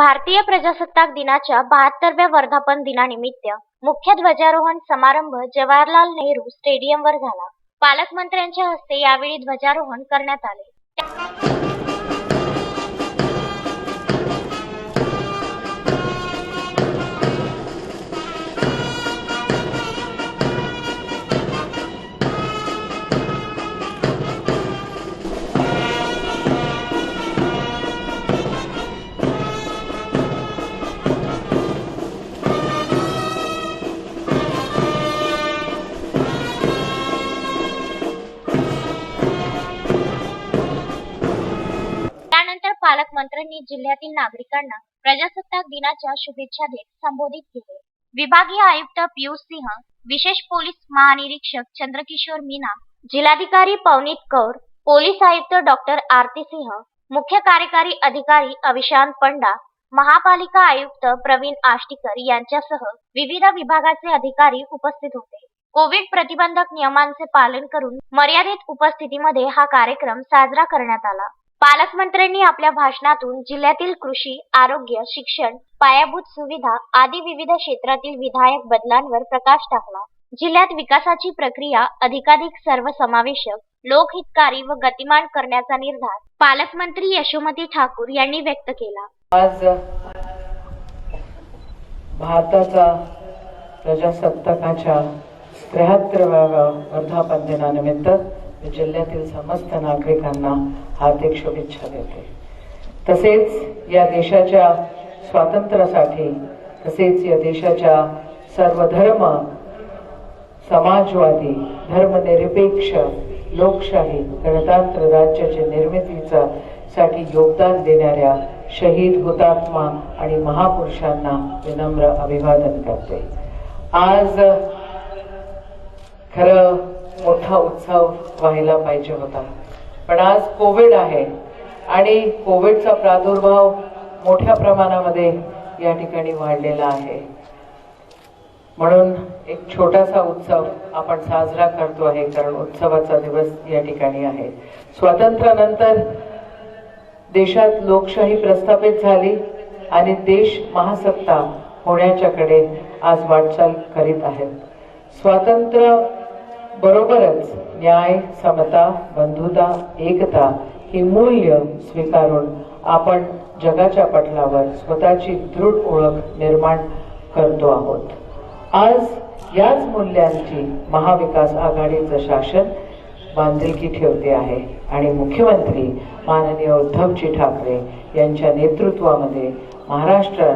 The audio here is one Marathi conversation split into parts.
भारतीय प्रजासत्ताक दिनाच्या बहात्तरव्या वर्धापन दिनानिमित्त मुख्य ध्वजारोहण समारंभ जवाहरलाल नेहरू स्टेडियमवर झाला. पालकमंत्र्यांच्या हस्ते यावेळी ध्वजारोहण करण्यात आले. पालकमंत्र्यांनी जिल्ह्यातील नागरिकांना प्रजासत्ताक दिनाच्या शुभेच्छा देत संबोधित केले. विभागीय आयुक्त पियुष सिंह विशेष पोलीस महानिरीक्षक चंद्रकिशोर मीना जिल्हाधिकारी पवनीत कौर पोलीस आयुक्त डॉक्टर आरती सिंह मुख्य कार्यकारी अधिकारी अविशांत पंडा महापालिका आयुक्त प्रवीण आष्टीकर यांच्यासह विविध विभागाचे अधिकारी उपस्थित होते. कोविड प्रतिबंधक नियमांचे पालन करून मर्यादित उपस्थितीमध्ये हा कार्यक्रम साजरा करण्यात आला. पालकमंत्र्यांनी आपल्या भाषणातून जिल्ह्यातील कृषी आरोग्य शिक्षण पायाभूत सुविधा आदी विविध क्षेत्रातील विधायक बदलांवर प्रकाश टाकला. जिल्ह्यात विकासाची प्रक्रिया अधिकाधिक सर्वसमावेशक लोकहितकारी व गतिमान करण्याचा निर्धार पालकमंत्री यशोमती ठाकूर यांनी व्यक्त केला. आज भारताचा प्रजासत्ताकाच्या त्र्याहत्तराव्या वर्धापन दिनानिमित्त जिल्ह्यातील समस्त नागरिकांना हार्दिक शुभेच्छा देते. तसेच या देशाच्या स्वातंत्र्यासाठी तसेच या देशाच्या सर्व धर्म समाजवादी धर्मनिरपेक्ष लोकशाही गणतंत्र राज्याच्या निर्मितीचा साठी योगदान देणाऱ्या शहीद हुतात्मा आणि महापुरुषांना विनम्र अभिवादन करते. आज खरं मोठा उत्सव व्हायला पाहिजे होता. पण आज कोविड आहे आणि कोविडचा प्रादुर्भाव मोठ्या प्रमाणामध्ये या ठिकाणी वाढलेला आहे. म्हणून एक छोटासा उत्सव आपण साजरा करतो आहे कारण उत्सवाचा दिवस या ठिकाणी आहे. स्वातंत्र्यानंतर देशात लोकशाही प्रस्थापित झाली आणि देश महासत्ता होण्याच्याकडे आज वाटचाल करीत आहेत. स्वातंत्र्य बरोबरच न्याय समता बंधुता एकता ही मूल्य स्वीकारून आपण जगाच्या पटलावर स्वतःची दृढ ओळख निर्माण करतो आहोत. आज याच मूल्यांची महाविकास आघाडीचं शासन बांधिलकी ठेवते आहे आणि मुख्यमंत्री माननीय उद्धवजी ठाकरे यांच्या नेतृत्वामध्ये महाराष्ट्र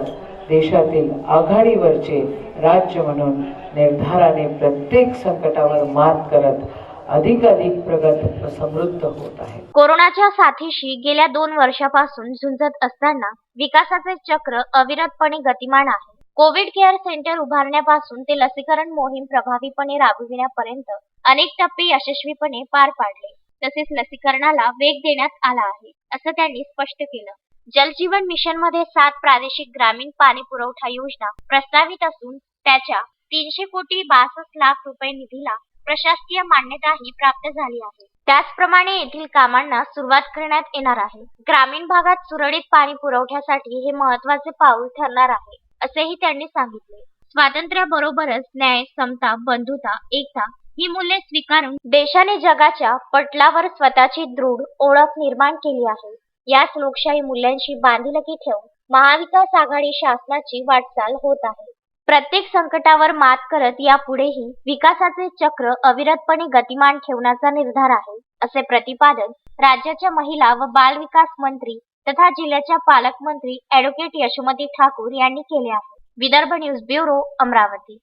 देशातील आघाडीवरचे राज्य म्हणून निर्धाराने प्रत्येक संकटावर मात करत अधिकाधिक प्रगत समृद्ध होत आहे. कोरोनाच्या साथीशी गेल्या दोन वर्षापासून झुंजत असताना विकासाचे चक्र अविरतपणे गतिमान आहे. कोविड केअर सेंटर उभारण्यापासून ते लसीकरण मोहीम प्रभावीपणे राबविण्यापर्यंत अनेक टप्पे यशस्वीपणे पार पाडले. तसेच लसीकरणाला वेग देण्यात आला आहे असं त्यांनी स्पष्ट केलं. जलजीवन मिशनमध्ये सात प्रादेशिक ग्रामीण पाणी पुरवठा योजना प्रस्तावित असून त्याच्या तीनशे कोटी बासष्ट लाख रुपये निधीला प्रशासकीय मान्यताही प्राप्त झाली आहे. त्याचप्रमाणे येथील कामांना सुरुवात करण्यात येणार आहे. ग्रामीण भागात सुरळीत पाणी पुरवठ्यासाठी हे महत्त्वाचे पाऊल ठरणार आहे असेही त्यांनी सांगितले. स्वातंत्र्याबरोबरच न्याय समता बंधुता एकता ही मूल्ये स्वीकारून देशाने जगाच्या पटलावर स्वतःची दृढ ओळख निर्माण केली आहे. याच लोकशाही मूल्यांशी बांधिलकी ठेवून महाविकास आघाडी शासनाची वाटचाल होत आहे. प्रत्येक संकटावर मात करत यापुढेही विकासाचे चक्र अविरतपणे गतिमान ठेवण्याचा निर्धार आहे असे प्रतिपादन राज्याच्या महिला व बाल विकास मंत्री तथा जिल्ह्याच्या पालकमंत्री ऍडव्होकेट यशोमती ठाकूर यांनी केले आहे. Vidarbha news bureau Amravati.